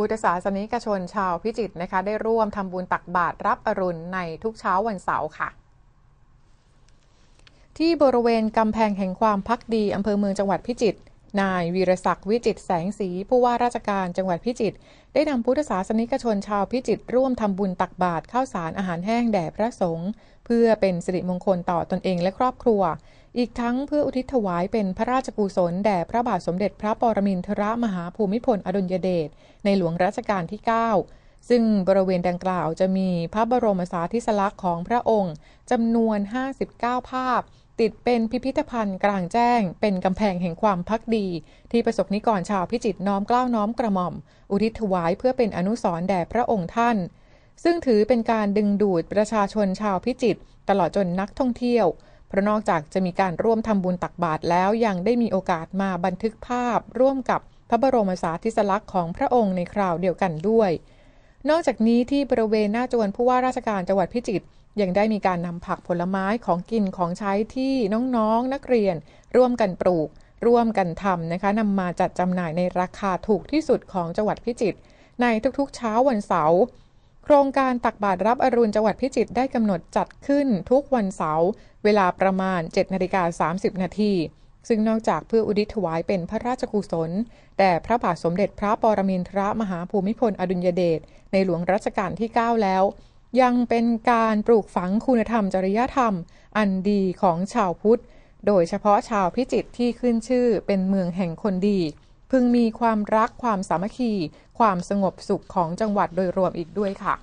พุทธศาสนิกชนชาวพิจิตรนะคะ ได้ร่วมทำบุญตักบาตรรับอรุณในทุกเช้าวันเสาร์ค่ะ ที่บริเวณกำแพงแห่งความพักดีอำเภอเมืองจังหวัดพิจิตร นายวีรศักดิ์วิจิตแสงสีผู้ว่าราชการจังหวัดพิจิตรได้นำพุทธศาสนิกชนชาวพิจิตรร่วมทำบุญตักบาตรข้าวสารอาหารแห้งแด่พระสงฆ์เพื่อเป็นสิริมงคลต่อตนเองและครอบครัว อีกทั้งเพื่ออุทิศถวายเป็นพระราชกุศลแด่พระบาทสมเด็จพระปรมินทรมหาภูมิพลอดุลยเดชในหลวงรัชกาลที่ 9ซึ่งบริเวณดังกล่าวจะมีพระบรมสาธิสลักษณ์ของพระองค์จำนวน 59 ภาพ ติดเป็นพิพิธภัณฑ์กลางแจ้ง เป็นกำแพงแห่งความพักดี ที่ประสบนิกรชาวพิจิตรน้อมกล้าวน้อมกระหม่อม อุทิศถวายเพื่อเป็นอนุสรณ์แด่พระองค์ท่าน ซึ่งถือเป็นการดึงดูดประชาชนชาวพิจิตรตลอดจนนักท่องเที่ยว เพราะนอกจากจะมีการร่วมทำบุญตักบาตรแล้วยังได้มีโอกาสมาบันทึกภาพร่วมกับพระบรมสาธิสลักษณ์ของพระองค์ในคราวเดียวกันด้วย นอกจากนี้ที่บริเวณหน้าจวนผู้ว่าราชการจังหวัดพิจิตรยังได้มีการนำผักผลไม้ของกินของใช้ที่น้องๆนนักเรียน ร่วมกันปลูก ร่วมกันทำนะคะนำมาจัดจำหน่ายในราคาถูกที่สุดของจังหวัดพิจิตรในทุกๆเช้าวันเสาร์โครงการตักบาตรรับอรุณจังหวัดพิจิตรได้กำหนดจัดขึ้นทุกวันเสาร์เวลาประมาณ 7นาฬิกา30 นาที ซึ่งนอกจากเพื่ออุทิศถวายเป็นพระราชกุศลแต่พระบาทสมเด็จพระปรมินทรมหาภูมิพลอดุลยเดชในหลวงรัชกาลที่ 9 แล้ว ยังเป็นการปลูกฝังคุณธรรมจริยธรรม อันดีของชาวพุทธ โดยเฉพาะชาวพิจิตรที่ขึ้นชื่อเป็นเมืองแห่งคนดี พึงมีความรักความสามัคคี ความสงบสุขของจังหวัดโดยรวมอีกด้วยค่ะ